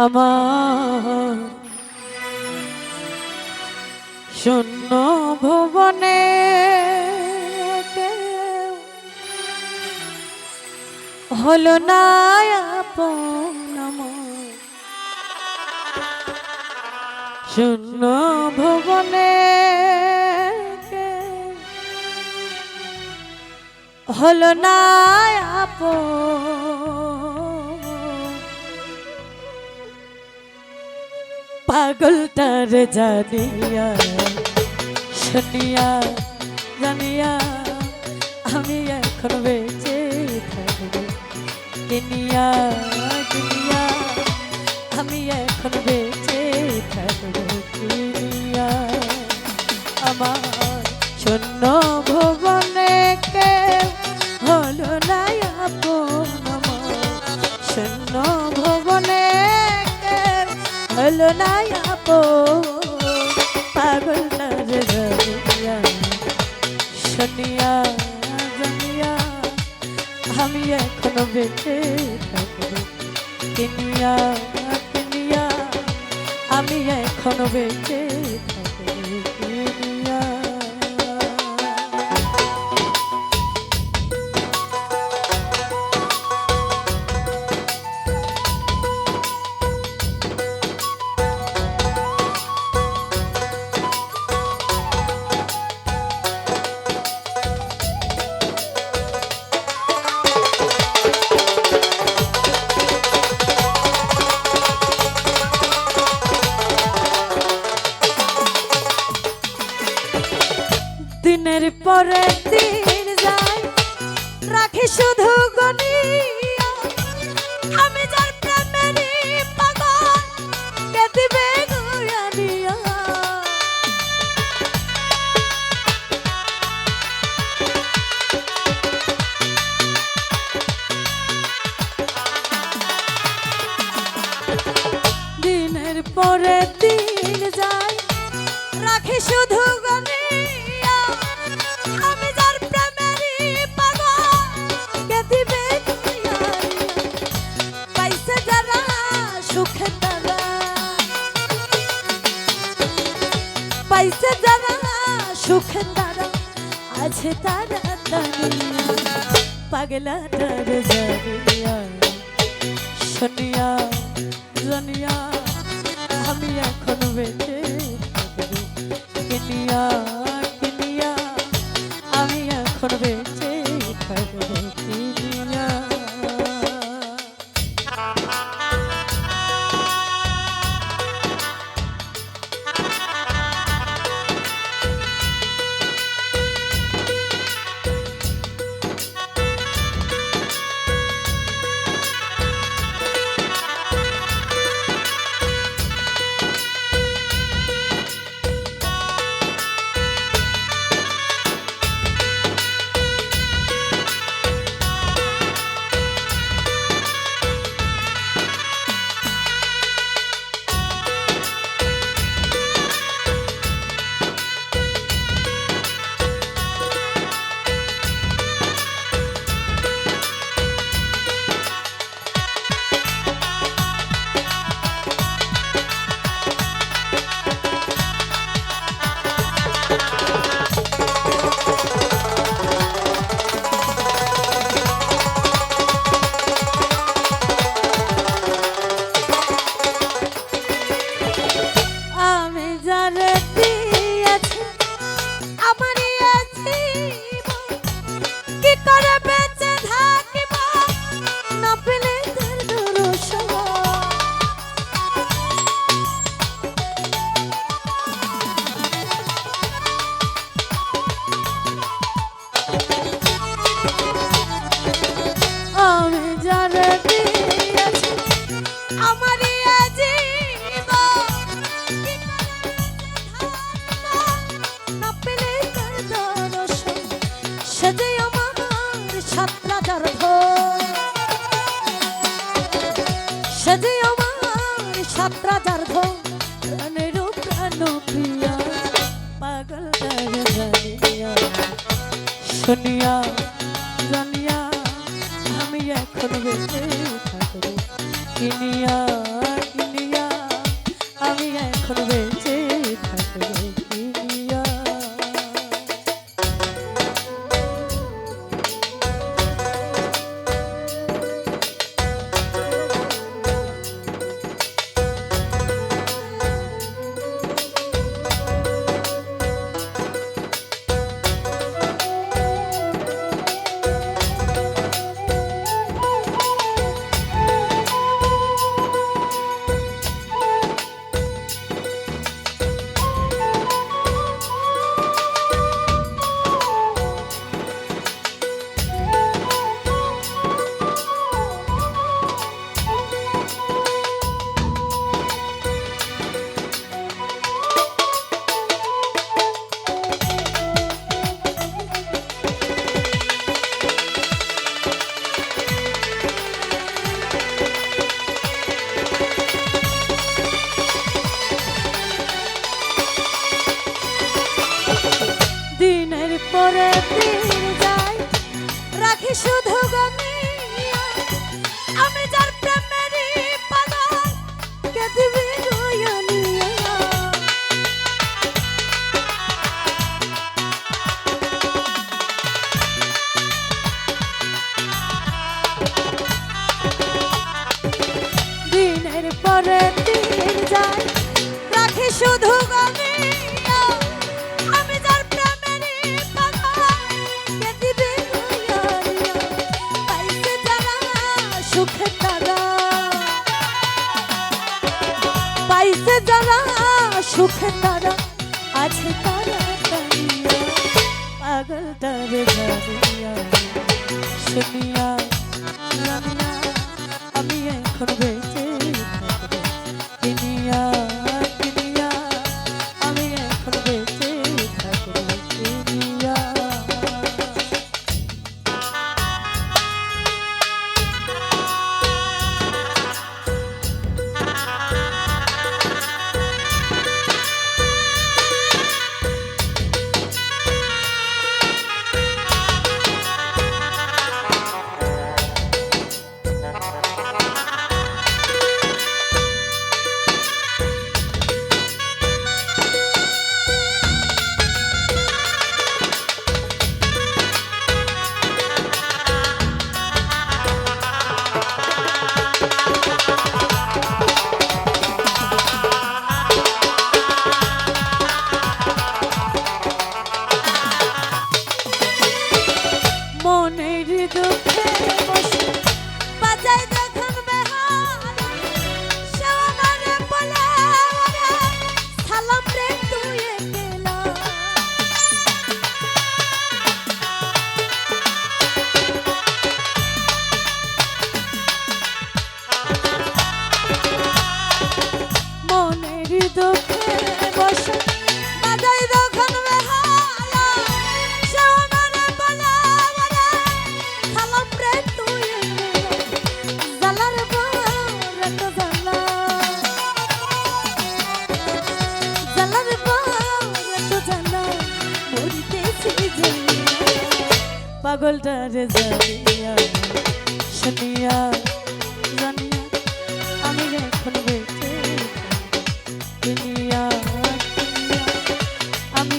আমার শূন্য ভুবনে হলো না শূন্য ভুবনে হলো না আপন পাগলটার জানিয়া, শুনিয়া, জানিয়া, আমি এখন বেঁচে থাকব কিনিয়া কিনিয়া, আমি এখন বেঁচে থাকব কিনিয়া, আমার শূন্য ভুবনে আপন পাগল জানিয়া শুনিয়া জানিয়া আমি আমি এখনও বেঁচে থাকব। দিনের পরে দিন যায়। রাখি শুধু গনিয়া পাগলা তার জানিয়া শুনিয়া শুনিয়া জানিয়া আমি এখন বেঁচে থাকব। কিনিয়া রাখি শুধু 생각 যে আমি এখন বেঁচে দুনিয়া আমি